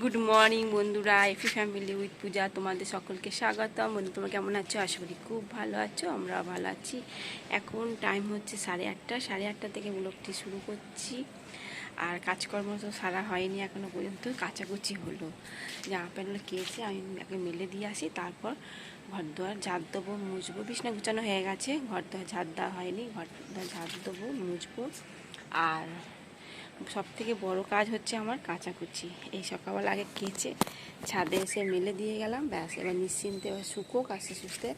Good morning বন্ধুরা এফি family with পূজা, তোমাদের সকলকে স্বাগতম। বন্ধু, তোমরা কেমন আছো? আশা করি খুব ভালো আছো আমরা ভালো আছি। এখন টাইম হচ্ছে সাড়ে আটটা সাড়ে আটটা থেকে ব্লগটি শুরু করছি। আর কাজকর্ম তো সারা হয়নি এখনও পর্যন্ত, কাচাকুচি হলো। জামা প্যান্টগুলো কেচে আমি আগে মেলে দিয়ে আসি, তারপর ঘর দুয়ার ঝাড় দেবো, মুছবো। বিছনা গুছানো হয়ে গেছে ঘর দুয়ার ঝাড় দেওয়া হয়নি ঘর দুয়ার ঝাড় দেবো, মুছবো। আর সব থেকে বড় কাজ হচ্ছে আমার কাচাকুচি। এই সকালবেলা আগে কেচে ছাদে এসে মেলে দিয়ে গেলাম, ব্যাস, এবার নিশ্চিন্তে এবার শুকোক, আস্তে সুস্তে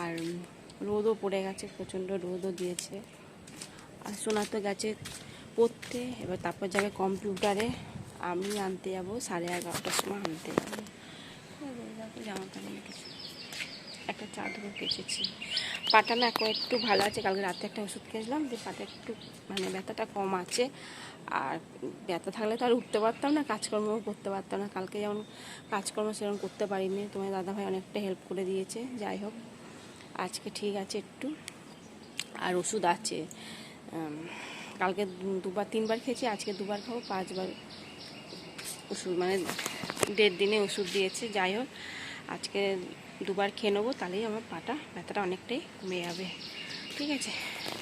আর রোদও পড়ে গেছে, প্রচণ্ড রোদও দিয়েছে। আর সোনা তো গেছে পড়তে, এবার তারপর যাবে কম্পিউটারে। আমি আনতে যাব সাড়ে এগারোটার সময় আনতে যাব। জামা প্যান্ট কিছু একটা চাদরও কেচেছি। পাটা না এখন একটু ভালো আছে, কালকে রাতে একটা ওষুধ খেয়েছিলাম যে পাটা একটু মানে ব্যথাটা কম আছে। আর ব্যথা থাকলে তো আর উঠতে পারতাম না, কাজকর্মও করতে পারতাম না। কালকে যেমন কাজকর্ম সেরকম করতে পারিনি তোমার দাদাভাই অনেকটা হেল্প করে দিয়েছে, যাই হোক। আজকে ঠিক আছে একটু। আর ওষুধ আছে। কালকে দুবার, তিনবার খেয়েছি, আজকে দুবার খাব, পাঁচবার ওষুধ মানে দেড় দিনে ওষুধ দিয়েছে, যাই হোক। আজকে দুবার খেয়ে নেব, তাহলেই আমার পাটা, ব্যথাটা অনেকটাই কমে যাবে। ঠিক আছে,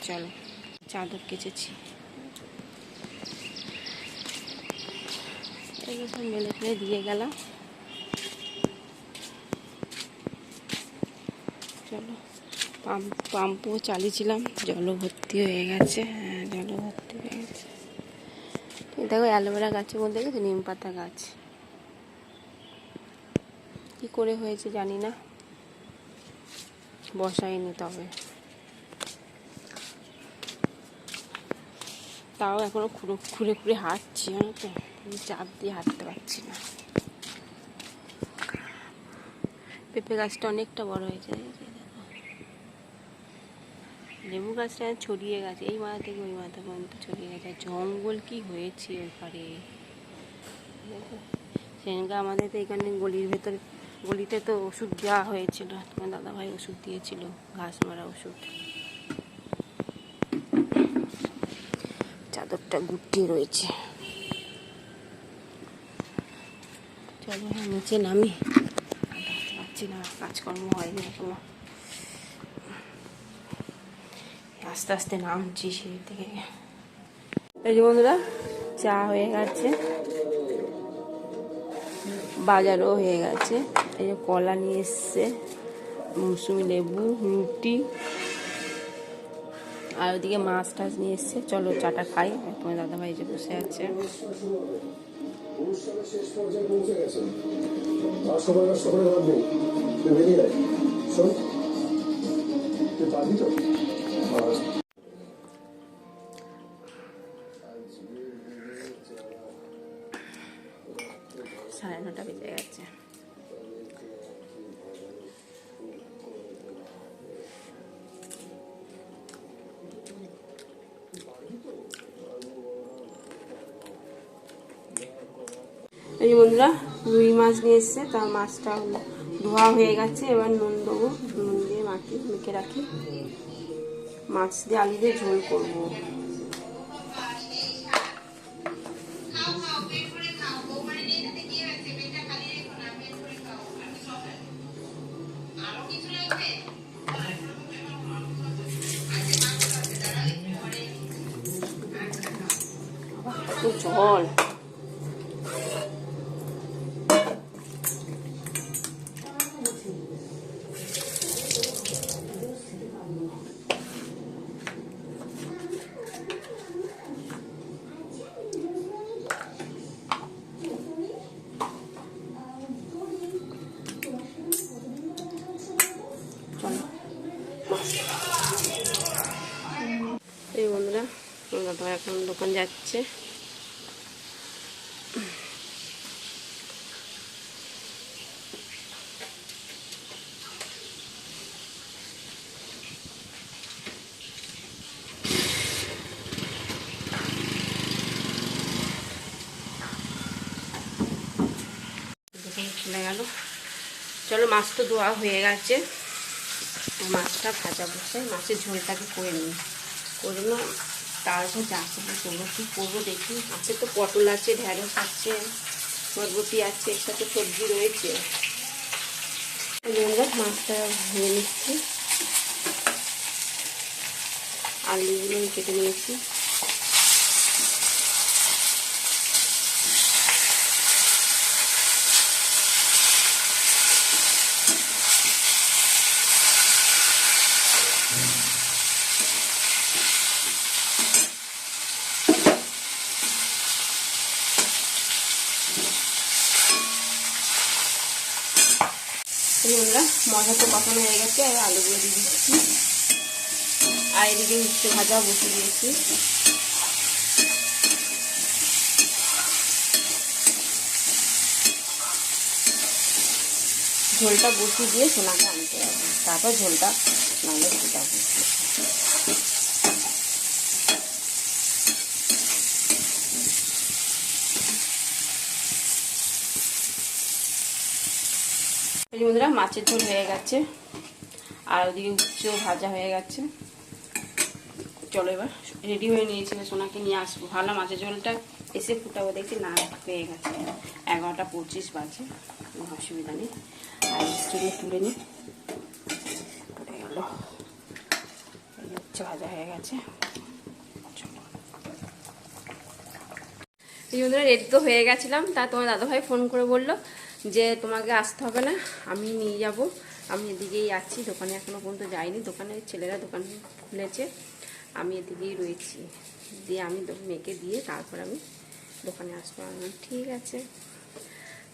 চলো। চাদর কেচেছি। এগুলো সব মেলে ফেলে দিয়ে গেলাম। চলো, পাম্প, পাম্পও চালিয়েছিলাম, জলও ভর্তি হয়ে গেছে হ্যাঁ জলও ভর্তি হয়ে গেছে। দেখো অ্যালোভেরা গাছের মধ্যে গেছে নিম পাতা গাছ। কি করে হয়েছে জানি না। বসাইনি তবে। তাও এখনও খুঁড়ো, খুঁড়ে খুঁড়ে হাঁটছি, জানো তো? চাপ দিয়ে হাঁটতে পারছি না। পেঁপে গাছটা অনেকটা বড় হয়ে যায়। লেবু গাছটা ছড়িয়ে গেছে, এই মাথা থেকে ওই মাথা পর্যন্ত ছড়িয়ে গেছে। জঙ্গল কি হয়েছে ওই পারে আমাদের তো এখানে গলির ভেতরে, গলিতে তো ওষুধ দেওয়া হয়েছিল। তোমার দাদাভাই ওষুধ দিয়েছিল, ঘাস মারা ওষুধ। চাদরটা গুটিয়ে রয়েছে। চলো হ্যাঁ নিচে নামি। পাচ্ছি না, কাজকর্ম হয়নি এখনও। আস্তে আস্তে নামছি সিঁড়ি থেকে। এই যে বন্ধুরা, চা হয়ে গেছে। বাজারও হয়ে গেছে। এই যে কলা নিয়ে এসছে, মৌসুমি লেবু, রুটি। আর ওদিকে মাছ টাছ নিয়ে এসছে। চলো চাটা খাই। তোমার দাদাভাই যে বসে আছে। এই বন্ধুরা রুই মাছ নিয়ে এসছে তার মাছটা ধোয়া হয়ে গেছে। এবার নুন দেবো নুন দিয়ে মাটি মেখে রাখি। মাছ দিয়ে আলু দিয়ে ঝোল করব। জল চলো এই বন্ধুরা আমরা তো এখন দোকান যাচ্ছে চলে গেল। চলো, মাছ তো ধোয়া হয়ে গেছে। মাছটা ভাজা বসে মাছের ঝোলটাকে করে নিই। করে তারপর যা করব করব কী করব দেখি। আছে তো পটল আছে ঢ্যাঁড়স আছে, বরবটি আছে, এর সাথে সবজি রয়েছে। আমরা মাছটা ভেঙে নিচ্ছি। আলুগুলো কেটে নিয়েছি বন্ধুরা মশলা তো কষানো হয়ে গেছে, আর আলুগুলো দিয়ে দিচ্ছি। আর এদিকে উচ্ছে ভাজা বসিয়ে দিয়েছি ঝোলটা বসিয়ে দিয়ে সোনাকে আনতে হবে। তারপর ঝোলটা নাহলে ফুটাবো বন্ধুরা, মাছের ঝোল হয়ে গেছে। আর ওদিকে উচ্চও ভাজা হয়ে গেছে। চলো এবার রেডি হয়ে নিয়েছি এবার সোনাকে নিয়ে আসব। ভালো মাছের ঝোলটা এসে ফুটাবো, দেখছি না, হয়ে গেছে। এগারোটা পঁচিশ বাজে, কোনো অসুবিধা নেই। আর চুলে তুলে নিই। ভাজা হয়ে গেছে। রেডি তো হয়ে গেছিলাম। তা তোমার দাদাভাই ফোন করে বলল যে তোমাকে আসতে হবে না, আমি নিয়ে যাব। আমি এদিকেই আছি, দোকানে এখনও পর্যন্ত যাইনি। দোকানে ছেলেরা দোকান খুলেছে, আমি এদিকেই রয়েছি। দিয়ে আমি মেয়েকে দিয়ে তারপর আমি দোকানে আসব। আমি ঠিক আছে।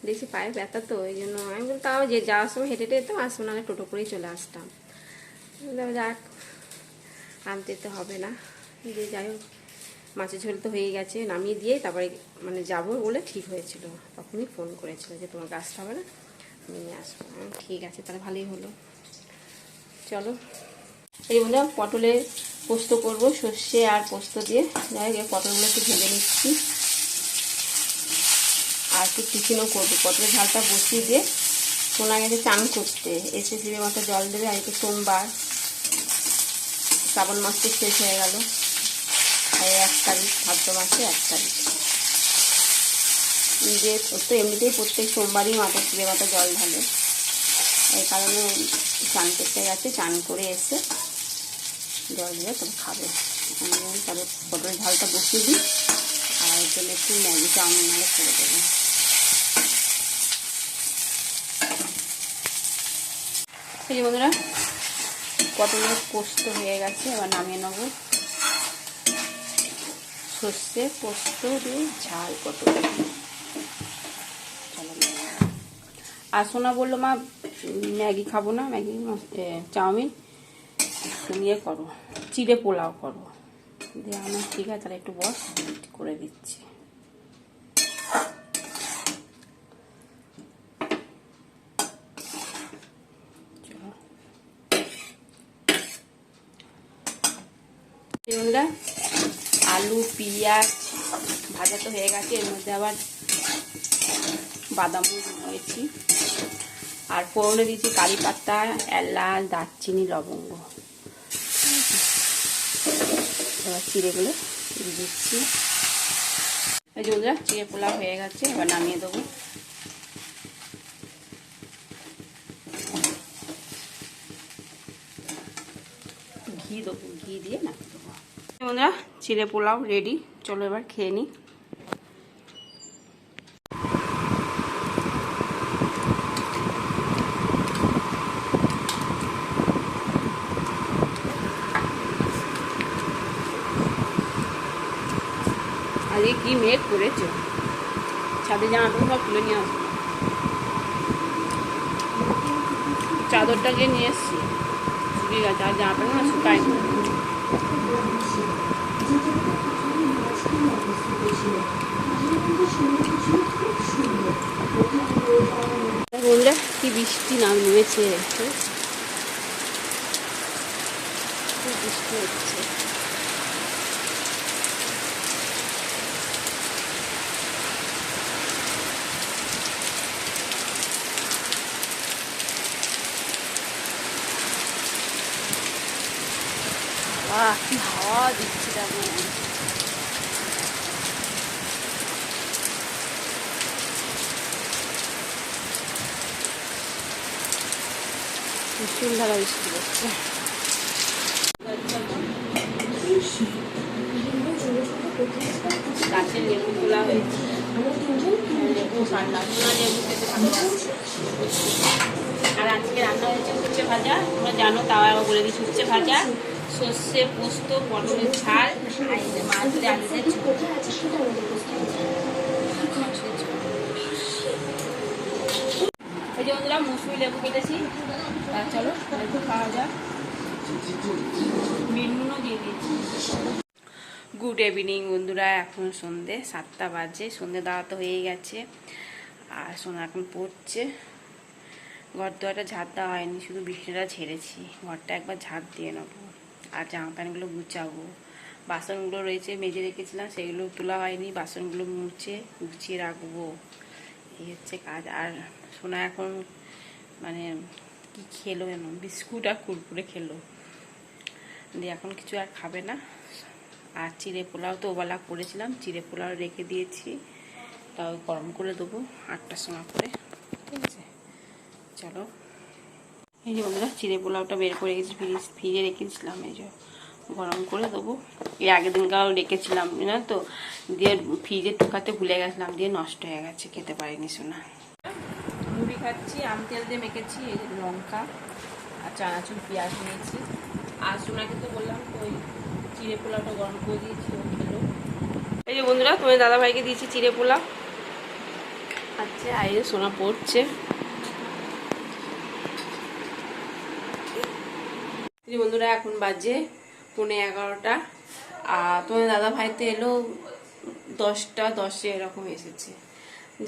দেখছি পায়ে ব্যথা তো, ওই জন্য আমি বলতাম তাও যে যাওয়ার সময় হেঁটে হেঁটে যেতাম, আসব না টোটো করেই চলে আসতাম। যাক, আনতে তো হবে না। যে যাই হোক মাছের ঝোল তো হয়ে গেছে, নামিয়ে দিয়ে তারপরে মানে যাব বলে ঠিক হয়েছিল। তখনই ফোন করেছিল যে তোমার আসতে হবে না নিয়ে আসব। ঠিক আছে, তাহলে ভালোই হলো। চলো। এই বন্ধুরা পটলের পোস্ত করব, সর্ষে আর পোস্ত দিয়ে। যাই হোক পটলগুলো একটু ভেজে নিচ্ছি। আর একটু টিফিনও করব। পটলের ঝালটা বসিয়ে দিয়ে সোনা গেছে চান করতে। এসে শিবে মাথা জল দেবে, আর একটু সোমবার। শ্রাবণ মাস তো শেষ হয়ে গেল। আর এক তারিখ, ভাদ্র মাসে এক তারিখ। যে তো এমনিতেই প্রত্যেক সোমবারই মাথা শিবে মাথা জল ঢালে। এই কারণে চান করতে গেছে চান করে এসে জল দিয়ে তবে খাবে। আমি তাহলে পটলের ঝালটা বসিয়ে দিই, আর জন্য একটু ম্যাগি চাউমিন নাহলে করে দেবো। যে বন্ধুরা, পটলের পোস্ত হয়ে গেছে, এবার নামিয়ে নেব। সর্ষে পোস্ত দিয়ে ঝাল নিয়ে আর সোনা বলল, মা, ম্যাগি খাব না, ম্যাগি চাউমিন। ইয়ে করো, চিড়ে পোলাও করো। দিয়ে আমার ঠিক আছে, তাহলে একটু বস করে দিচ্ছি। বন্ধুরা আলু, পেঁয়াজ, ভাজা তো হয়ে গেছে, এর মধ্যে আবার বাদামও দিয়েছি। আর ফোড়নে দিয়েছি কারি পাতা, এলাচ, দারচিনি, লবঙ্গ। এবার চিড়েগুলো দিচ্ছি। চিড়ে পোলাও হয়ে গেছে, এবার নামিয়ে দেবো। ঘি দেবো, ঘি দিয়ে নামিয়ে দেবো। বন্ধুরা চিড়ে পোলাও রেডি চলো এবার খেয়ে নিই আজকে কি মেঘ করেছে? ছাদে জামা প্যান্ট সব তুলে নিয়ে আসব। চাদরটাকে নিয়ে এসছি। শুকিয়ে গেছে আর জামা প্যান্ট না বন্ধুরা কি বৃষ্টি নাম নেমেছে বৃষ্টি হচ্ছে। বাহ কি হাওয়া দিচ্ছে দেখো। চুল ধারা বৃষ্টি করছে গাছের লেবু তোলা হয়েছে। লেবু ঠান্ডা সোনা লেবু আর আজকে রান্না হয়েছে উচ্ছে ভাজা। তোমরা জানো, তাও আবার বলে দিচ্ছি উচ্ছে ভাজা। সর্ষে, পোস্ত, পটলের ঝাল মাছ দিয়ে ঝোল। এই যে বন্ধুরা, মুসুরি লেবু কেটেছি। আর চলো খাওয়া যাক। দিয়ে দিয়েছি। গুড ইভিনিং বন্ধুরা। এখন সন্ধে সাতটা বাজে। সন্ধে দেওয়া তো হয়ে গেছে। আর সোনা এখন পড়ছে। ঘর দোয়াটা ঝাড় দেওয়া হয়নি, শুধু বৃষ্টিটা ছেড়েছি ঘরটা একবার ঝাড় দিয়ে নেব। আর জামা প্যান্টগুলো গুছাবো। বাসনগুলো রয়েছে, মেজে রেখেছিলাম, সেগুলো তোলা হয়নি। বাসনগুলো মুছে, গুছিয়ে রাখব। এই হচ্ছে কাজ। আর সোনা এখন মানে কি খেলো এমন বিস্কুট আর কুরকুরে খেলো। দিয়ে এখন কিছু আর খাবে না। আর চিড়ে পোলাও তো ওবেলা করেছিলাম। চিড়ে পোলাও রেখে দিয়েছি। তাও গরম করে দেবো আটটার সময় করে। ঠিক আছে? চলো। এই যে বন্ধুরা, চিড়ে পোলাওটা বের করে গেছি ফ্রিজ ফ্রিজে রেখেছিলাম এই যে গরম করে দেবো। এই আগের দিনকাও রেখেছিলাম না তো? দিয়ে ফ্রিজে টুকাতে ভুলে গেছিলাম, দিয়ে নষ্ট হয়ে গেছে, খেতে পারিনি শোনা খাচ্ছি আম তেল দিয়ে মেখেছি, এই লঙ্কা আর চানাচুর, পেঁয়াজ নিয়েছি। আর সোনাকে তো বললাম ওই চিড়ে পোলাওটা গরম করে দিয়েছি, ও খেলো। এই যে বন্ধুরা তোমার দাদা ভাইকে দিয়েছি চিড়ে পোলাও। আচ্ছা আর এই সোনা পড়ছে। বন্ধুরা, এখন বাজে পৌনে এগারোটা। আর তোমার দাদা ভাই তো এলো দশটা, দশে এরকম এসেছে।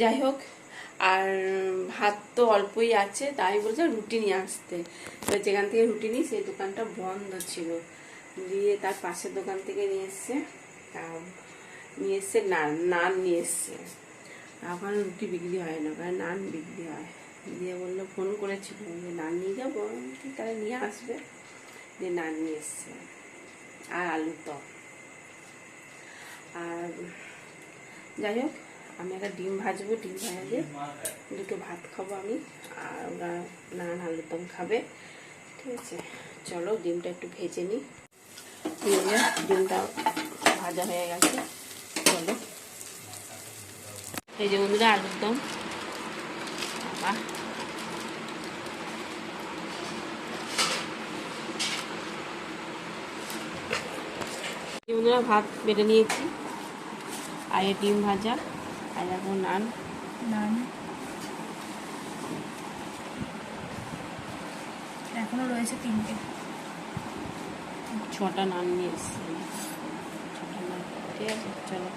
যাই হোক আর ভাত তো অল্পই আছে, তাই বলছে রুটি নিয়ে আসতে। তো যেখান থেকে রুটি নিই, সেই দোকানটা বন্ধ ছিল। দিয়ে তার পাশের দোকান থেকে নিয়ে এসছে, তা নিয়ে এসছে নান নান নিয়ে এসছে। এখন রুটি বিক্রি হয় না কারণ নান বিক্রি হয়। দিয়ে বলল, ফোন করেছিল যে নান নিয়ে যাব। তাহলে নিয়ে আসবে। দিয়ে নান নিয়ে এসছে। আর আলুর দম। আর, যাই হোক আমি একটা ডিম ভাজবো, ডিম ভাজে দুটো ভাত খাব আমি, আর ওরা নানান আলুর দম খাবে। ঠিক আছে, চলো ডিমটা একটু ভেজে নিই। ডিমটা ভাজা হয়ে গেছে, চলো। এই যে বন্ধুরা আলুর দম বাবা বন্ধুরা ভাত বেড়ে নিয়েছি, আর ডিম ভাজা। আর এখন নান নান এখনও রয়েছে তিনটে ছটা নান নিয়ে এসেছি ছটা নান ঠিক আছে চলো